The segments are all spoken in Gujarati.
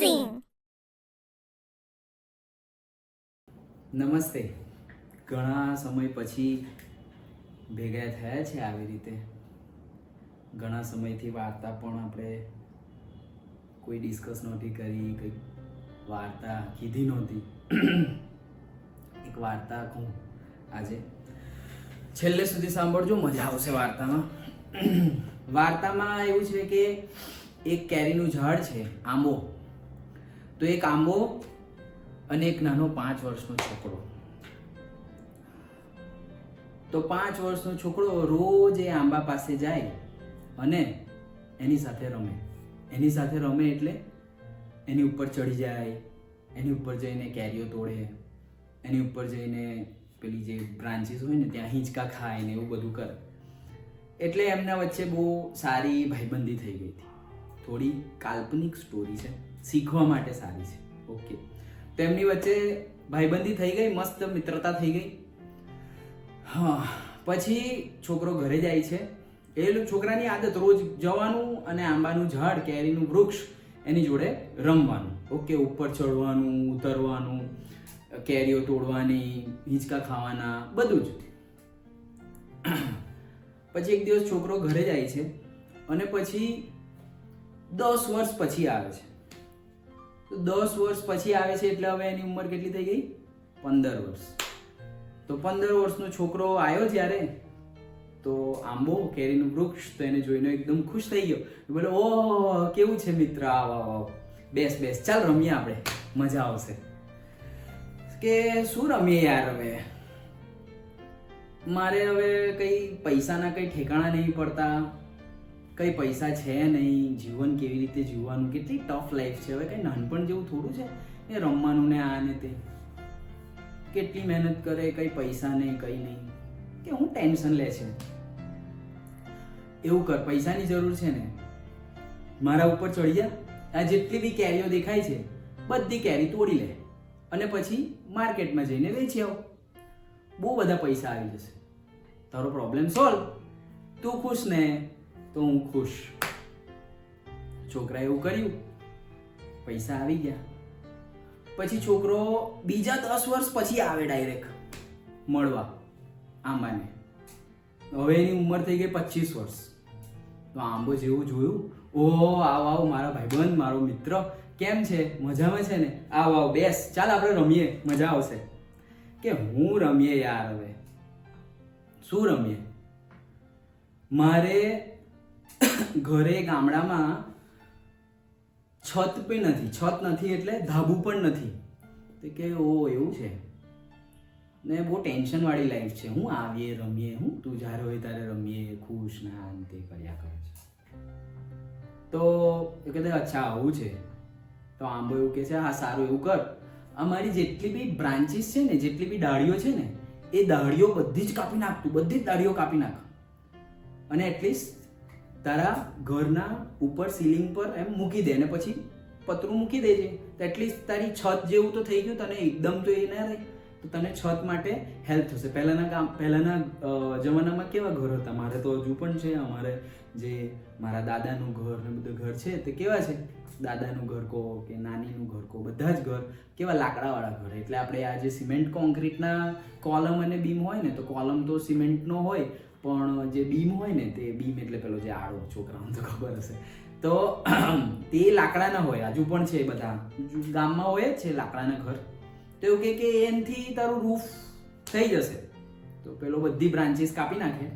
Amazing! નમસ્તે. ઘણા સમય પછી ભેગા થયા છે આવી રીતે. ઘણા સમયથી વાર્તા પણ આપણે કોઈ ડિસ્કસ નહોતી કરી, કંઈક વાર્તા કીધી નહોતી. એક વાર્તા કહું આજે. છેલ્લે સુધી સાંભળજો, મજા આવશે વાર્તામાં. વાર્તામાં એવું છે કે એક કેરીનું ઝાડ છે, આંબો. તો એક આંબો અને એક નાનો પાંચ વર્ષનો છોકરો. તો પાંચ વર્ષનો છોકરો રોજ એ આંબા પાસે જાય અને એની સાથે રમે. એની સાથે રમે એટલે એની ઉપર ચડી જાય, એની ઉપર જઈને કેરીઓ તોડે, એની ઉપર જઈને પેલી જે બ્રાન્ચીસ હોય ને ત્યાં હિંચકા ખાય ને એવું બધું કરે. એટલે એમના વચ્ચે બહુ સારી ભાઈબંધી થઈ ગઈ હતી. થોડી કાલ્પનિક સ્ટોરી છે. શીખવા માટે સારી છે. ઓકે તો એમની વચ્ચે ભાઈબંધી થઈ ગઈ, મસ્ત મિત્રતા થઈ ગઈ. હા, પછી છોકરો ઘરે જાય છે. એ છોકરાની આદત રોજ જવાનું અને આંબાનું ઝાડ, કેરીનું વૃક્ષ એની જોડે રમવાનું. ઓકે ઉપર ચડવાનું, ઉતરવાનું, કેરીઓ તોડવાની, હિંચકા ખાવાના, બધું જ. પછી એક દિવસ છોકરો ઘરે જાય છે અને પછી દસ વર્ષ પછી આવે છે. તો દસ વર્ષ પછી આવે છે એટલે હવે એની ઉંમર કેટલી થઈ ગઈ? પંદર વર્ષ. તો પંદર વર્ષનો છોકરો આવ્યો જ્યારે, તો આંબો કેરીનું વૃક્ષ તો એને જોઈને એકદમ ખુશ થઈ ગયો. બોલે ઓ કેવું છે મિત્ર? આવ આવ બેસ બેસ. ચાલ રમીએ આપણે. મજા આવશે. કે શું રમીએ યાર હવે? મારે હવે કઈ પૈસાના કઈ ઠેકાણા નહીં પડતા. કઈ પૈસા છે નહીં, જીવન કેવી રીતે જીવવાનું, કેટલી ટફ લાઈફ છે. હવે કઈ નાનપણ જેવું થોડું છે એ રમવાનું ને આ ને તે. કેટલી મહેનત કરે, કઈ પૈસા નહીં કઈ નહીં. કે હું ટેન્શન લે છે. એવું કર, પૈસાની જરૂર છે ને. મારા ઉપર ચડી જા. આ જેટલી બી કેરીઓ દેખાય છે, બધી કેરી તોડી લે. અને પછી માર્કેટમાં જઈને વેચી આવ. બહુ બધા પૈસા આવી જશે. તારો પ્રોબ્લેમ સોલ્વ તું ખુશ ને. તો હું ખુશ. છોકરાએ એવું કર્યું. પૈસા આવી ગયા. પછી છોકરો બીજા દસ વર્ષ પછી આવે ડાયરેક્ટ મળવા આંબાને. હવે એની ઉંમર થઈ ગઈ પચીસ વર્ષ. તો આંબો જેવું જોયું. ઓ આવ આવ, મારા ભાઈબંધ, મારો મિત્ર. કેમ છે? મજામાં છે ને? આવ આવ, બેસ. ચાલ આપણે રમીએ. મજા આવશે. કે હું રમીએ યાર હવે? શું રમીએ? મારે ઘરે ગામડામાં છત પણ નથી, છત નથી એટલે ધાબુ પણ નથી. તો કે, ઓ, એવું છે? ને બહુ ટેન્શનવાળી લાઈફ છે. હું આવીએ, રમીએ, હું? તું જ્યારે હોય ત્યારે રમીએ, ખુશ ના આ ને તે કર્યા કરે છે. તો એ કહેતા, અચ્છા, આવું છે. તો આંબો એવું કહે છે, હા, સારું, એવું કર. અમારી જેટલી બી બ્રાન્ચીસ છે ને, જેટલી બી ડાળીઓ છે ને, એ ડાળીઓ બધી જ કાપી નાખ તું બધી જ ડાળીઓ કાપી નાખ. અને એટલીસ્ટ તારા ઘરના ઉપર સીલિંગ પર એમ મૂકી દે અને પછી પતરું મૂકી દેજે. તો એટલીસ્ટ તારી છત જેવું તો થઈ ગયું, તને એકદમ તો એ ના રહે. તો તને છત માટે હેલ્પ થશે. પહેલાંના કામ પહેલાંના જમાનામાં કેવા ઘર હતા? મારે તો હજુ પણ છે. અમારે જે મારા દાદાનું ઘર ને બધું ઘર છે, તે કેવા છે? દાદાનું ઘર કહો કે નાનીનું ઘર કહો, બધા જ ઘર કેવા લાકડાવાળા ઘર. એટલે આપણે આ જે સિમેન્ટ કોન્ક્રીટના કોલમ અને બીમ હોય ને, તો કોલમ તો સિમેન્ટનો હોય. પણ જે બીમ હોય ને તે બીમ એટલે પેલો જે આડો છોકરાઓને તો ખબર હશે. તો તે લાકડાના હોય હજુ પણ છે બધા. ગામમાં હોય જ છે લાકડાના ઘર. તો એવું કે કે એનથી તારું રૂફ થઈ જશે. તો પેલો બધી બ્રાન્ચીસ કાપી નાખે.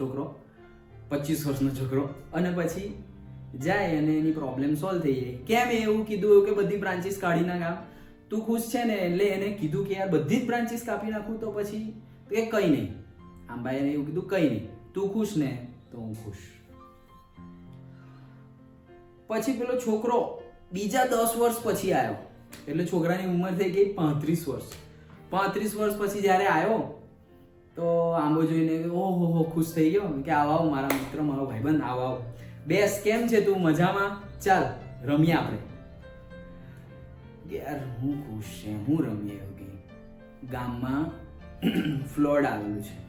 છોકરો, પચીસ વર્ષનો છોકરો. અને પછી જાય અને એની પ્રોબ્લેમ સોલ્વ થઈ જાય. કેમ એવું કીધું એવું કે બધી બ્રાન્ચીસ કાઢી નાખ તું ખુશ છે ને? એટલે એને કીધું કે યાર, બધી જ બ્રાન્ચીસ કાપી નાખું તો પછી? કે કંઈ નહીં. આંબાએ એવું કીધું, કંઈ નહીં, તું ખુશ ને? તો હું ખુશ. પછી પેલો છોકરો બીજા દસ વર્ષ પછી આવ્યો એટલે છોકરાની ઉંમર થઈ ગઈ પાંત્રીસ વર્ષ. પાંત્રીસ વર્ષ પછી જ્યારે આવ્યો તો આંબો જોઈને ઓહો, હો, ખુશ થઈ ગયો. કે, આવ મારા મિત્ર, મારો ભાઈબંધ, આવ, આવો. બેસ, કેમ છે તું? મજામાં? ચાલ, રમીએ આપણે. યાર, હું ખુશ છે, હું રમીએ કે. ગામમાં ફ્લડ આવેલું છે.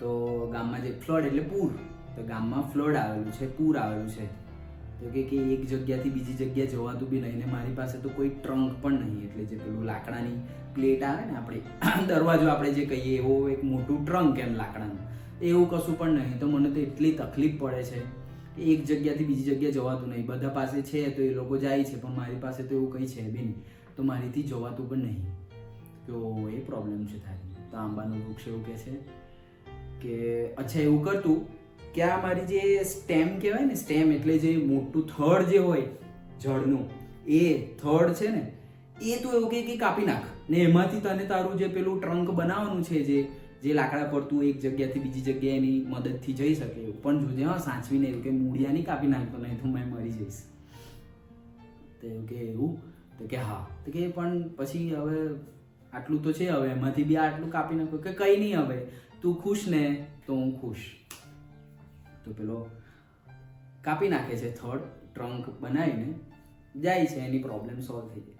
તો ગામમાં જે ફ્લડ એટલે પૂર. તો ગામમાં ફ્લડ આવેલું છે, પૂર આવેલું છે. તો કે કે એક જગ્યાથી બીજી જગ્યાએ જવાતું બી નહીં ને મારી પાસે તો કોઈ ટ્રંક પણ નહીં. એટલે જે પેલું લાકડાની પ્લેટ આવે ને આપણે, દરવાજો આપણે જે કહીએ, એવો એક મોટું ટ્રંક એમ લાકડાનું. એવું કશું પણ નહીં. તો મને તો એટલી તકલીફ પડે છે એક જગ્યાથી બીજી જગ્યાએ જવાતું નહીં. બધા પાસે છે તો એ લોકો જાય છે, પણ મારી પાસે તો એવું કંઈ છે બી નહીં. તો મારીથી જવાતું પણ નહીં. તો એ પ્રોબ્લેમ છે થાય તો આંબાનું વૃક્ષ એવું કહે છે. કે અચ્છા, એવું કરતું કે આ મારી જે સ્ટેમ કહેવાય ને, સ્ટેમ એટલે જે મોટું થડ જે હોય જળનું, એ થડ છે ને, એ તું એવું કે કાપી નાખ ને એમાંથી તને તારું જે પેલું ટ્રંક બનાવવાનું છે જે જે લાકડા પર તું એક જગ્યાથી બીજી જગ્યાએ એની મદદથી જઈ શકે એવું. પણ જોજે હા, સાચવીને એવું કે મૂળિયા નહીં કાપી નાખતો નહીં તો મેં મરી જઈશ. તો એવું કે એવું? તો કે હા. તો કે પણ પછી હવે આટલું તો છે હવે, એમાંથી બી આટલું કાપી નાખ્યું કે કંઈ નહીં હવે. તું ખુશ ને તો હું ખુશ. તો પેલો કાપી નાખે છે થર્ડ ટ્રંક બનાવીને, જાય છે, એની પ્રોબ્લેમ સોલ્વ થઈ જાય.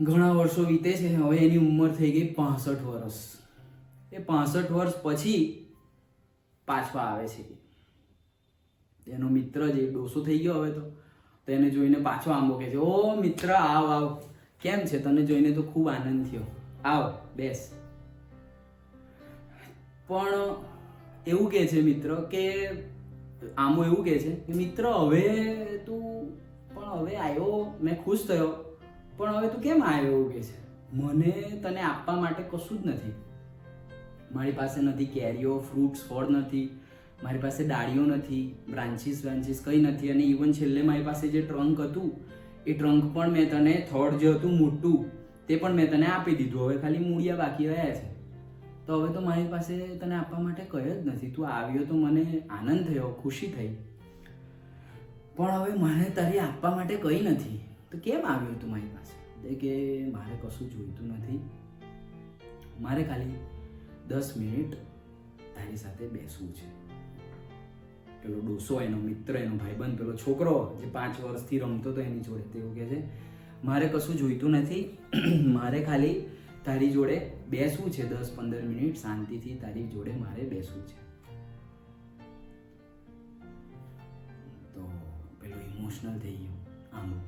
ઘણા વર્ષો વીતે છે, હવે એની ઉંમર થઈ ગઈ પાસઠ વર્ષ. એ પાસઠ વર્ષ પછી પાછવા આવે છે. એનો મિત્ર જે ડોસો થઈ ગયો હવે તો તેને જોઈને પાછો આંબો કહે છે, ઓ મિત્ર, આવ આવ. કેમ છે? તને જોઈને તો ખૂબ આનંદ થયો. આવ, બેસ. પણ એવું કહે છે મિત્ર કે આમો એવું કહે છે કે મિત્ર, હવે તું પણ હવે આવ્યો મેં ખુશ થયો. પણ હવે તું કેમ આવ્યો એવું કહે છે? મને તને આપવા માટે કશું જ નથી. મારી પાસે નથી કેરીઓ ફ્રૂટ્સ ફળ નથી. મારી પાસે ડાળીઓ નથી બ્રાન્ચીસ બ્રાન્ચીસ કંઈ નથી. અને ઇવન છેલ્લે મારી પાસે જે ટ્રંક હતું, એ ટ્રંક પણ મેં તને થર્ડ જે હતું, મોટું, તે પણ મેં તને આપી દીધું. હવે ખાલી મૂળિયા બાકી રહ્યા છે. તો હવે તો મારી પાસે તને આપવા માટે કયો જ નથી. તું આવ્યો તો મને આનંદ થયો, ખુશી થઈ. પણ હવે મને તારી આપવા માટે કંઈ નથી. તો કેમ આવ્યો તું મારી પાસે? કે મારે કશું જોઈતું નથી. મારે ખાલી દસ મિનિટ તારી સાથે બેસવું છે. પેલો ડોસો, એનો મિત્ર, એનો ભાઈબંધ, પેલો છોકરો જે પાંચ વર્ષથી રમતો હતો એની જોડે તેવું કહે છે, મારે કશું જોઈતું નથી. મારે ખાલી તારી જોડે બેસવું છે દસ પંદર મિનિટ, શાંતિથી તારી જોડે મારે બેસવું છે. તો પેલું ઇમોશનલ થઈ ગયું, આંબો.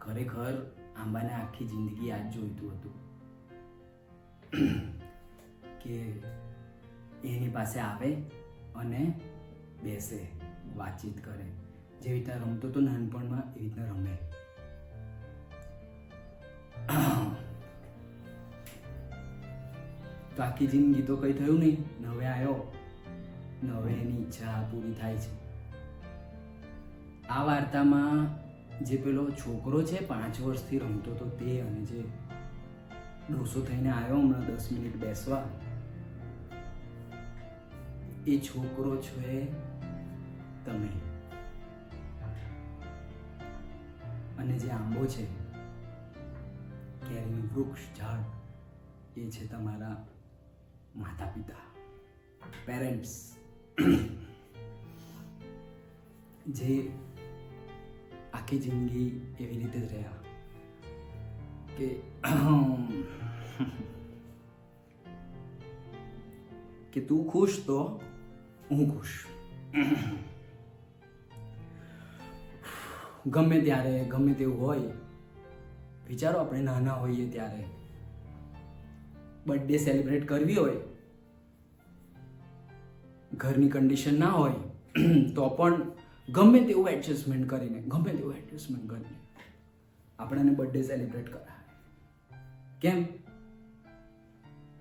ખરેખર આંબાને આખી જિંદગી આ જ જોઈતું હતું કે એની પાસે આવે અને બેસે, વાતચીત કરે. જેવી રીતના રમતો તો નાનપણમાં એવી રીતના રમે. આખી જિંદગી તો કંઈ થયું નહીં. નવે આવ્યો નવે એની ઈચ્છા પૂરી થાય છે. આ વાર્તામાં જે પેલો છોકરો છે, પાંચ વર્ષથી રમતો તો તે અને જે ડોસો થઈને આવ્યો હમણાં દસ મિનિટ બેસવા, એ છોકરો છો એ તમે. અને જે આંબો છે, કેરીનું વૃક્ષ, ઝાડ, એ છે તમારા માતા પિતા પેરેન્ટ્સ જે આખી જિંદગી એવી રીતે જ રહ્યા કે કે તું ખુશ તો હું ખુશ. ગમે ત્યારે, ગમે તેવું હોય, વિચારો આપણે નાના હોઈએ ત્યારે. બર્થડે સેલિબ્રેટ કરવી હોય, ઘરની કન્ડિશન ના હોય, તો પણ ગમે તેવું એડજસ્ટમેન્ટ કરીને, ગમે તેવું એડજસ્ટમેન્ટ કરીને આપણાને બર્થડે સેલિબ્રેટ કરાવે. કેમ?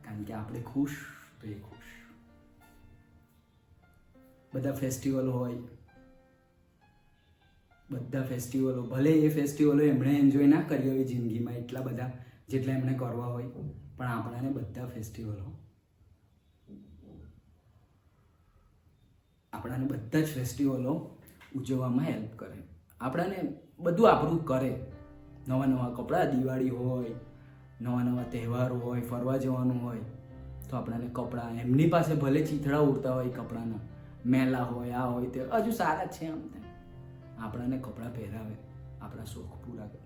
કારણ કે આપણે ખુશ, તો એ ખુશ. બધા ફેસ્ટિવલ હોય, બધા ફેસ્ટિવલો ભલે એ ફેસ્ટિવલો એમણે એન્જોય ના કરી હોય જિંદગીમાં એટલા બધા જેટલા એમણે કરવા હોય. પણ આપણાને બધા ફેસ્ટિવલો આપણાને બધા જ ફેસ્ટિવલો ઉજવવામાં હેલ્પ કરે. આપણાને બધું આપણું કરે. નવા નવા કપડાં, દિવાળી હોય, નવા નવા તહેવારો હોય, ફરવા જવાનું હોય, તો આપણાને કપડાં, એમની પાસે ભલે ચીથડા ઉડતા હોય કપડાના, મેલા હોય, આ હોય, તે હજુ સારા છે આમ તેમ. આપણાને કપડાં પહેરાવે, આપણા શોખ પૂરા કરે.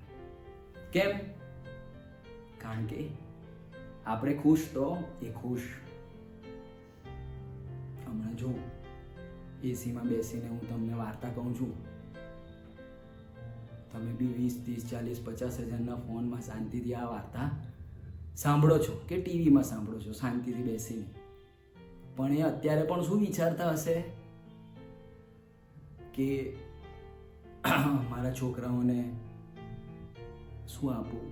કેમ? કારણ કે આપણે ખુશ તો એ ખુશ. હમણાં જો એસીમાં બેસીને હું તમને વાર્તા કહું છું. તમે બી વીસ, ત્રીસ, ચાલીસ, પચાસ હજારના ફોનમાં શાંતિથી આ વાર્તા સાંભળો છો કે ટીવીમાં સાંભળો છો, શાંતિથી બેસીને. પણ એ અત્યારે પણ શું વિચારતા હશે? કે મારા છોકરાઓને શું આપું?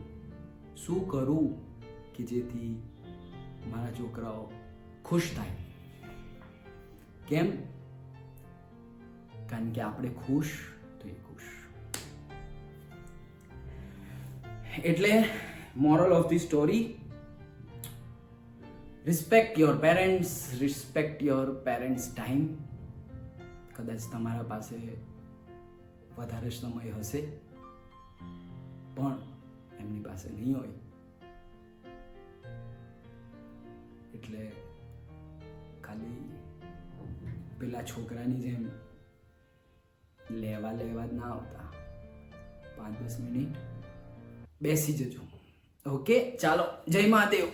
શું કરું? કે જેથી મારા છોકરાઓ ખુશ થાય. કેમ? કારણ કે આપણે ખુશ તો એ ખુશ. એટલે moral of the story respect your parents respect your parents time કદાચ તમારા પાસે વધારે સમય હશે, પણ એમની પાસે નહીં હોય. એટલે ખાલી પેલા છોકરાની જેમ લેવા લેવા જ ના આવતા. પાંચ દસ મિનિટ બેસી જજો. ઓકે, ચાલો. જય મહાદેવ.